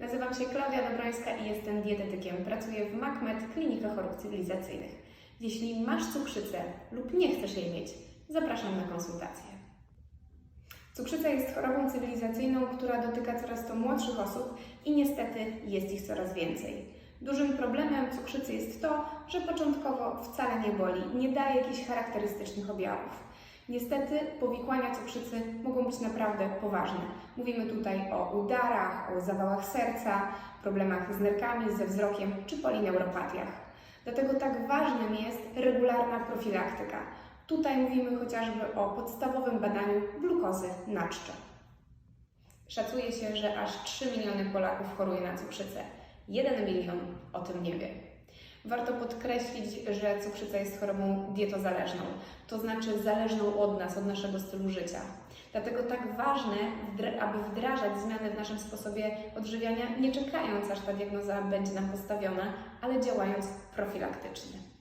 Nazywam się Klaudia Dobrońska i jestem dietetykiem. Pracuję w MacMed Klinika Chorób Cywilizacyjnych. Jeśli masz cukrzycę lub nie chcesz jej mieć, zapraszam na konsultację. Cukrzyca jest chorobą cywilizacyjną, która dotyka coraz to młodszych osób i niestety jest ich coraz więcej. Dużym problemem cukrzycy jest to, że początkowo wcale nie boli, nie daje jakichś charakterystycznych objawów. Niestety powikłania cukrzycy mogą być naprawdę poważne. Mówimy tutaj o udarach, o zawałach serca, problemach z nerkami, ze wzrokiem czy polineuropatiach. Dlatego tak ważnym jest regularna profilaktyka. Tutaj mówimy chociażby o podstawowym badaniu glukozy na czczo. Szacuje się, że aż 3 miliony Polaków choruje na cukrzycę. 1 milion o tym nie wie. Warto podkreślić, że cukrzyca jest chorobą dietozależną, to znaczy zależną od nas, od naszego stylu życia. Dlatego tak ważne, aby wdrażać zmiany w naszym sposobie odżywiania, nie czekając aż ta diagnoza będzie nam postawiona, ale działając profilaktycznie.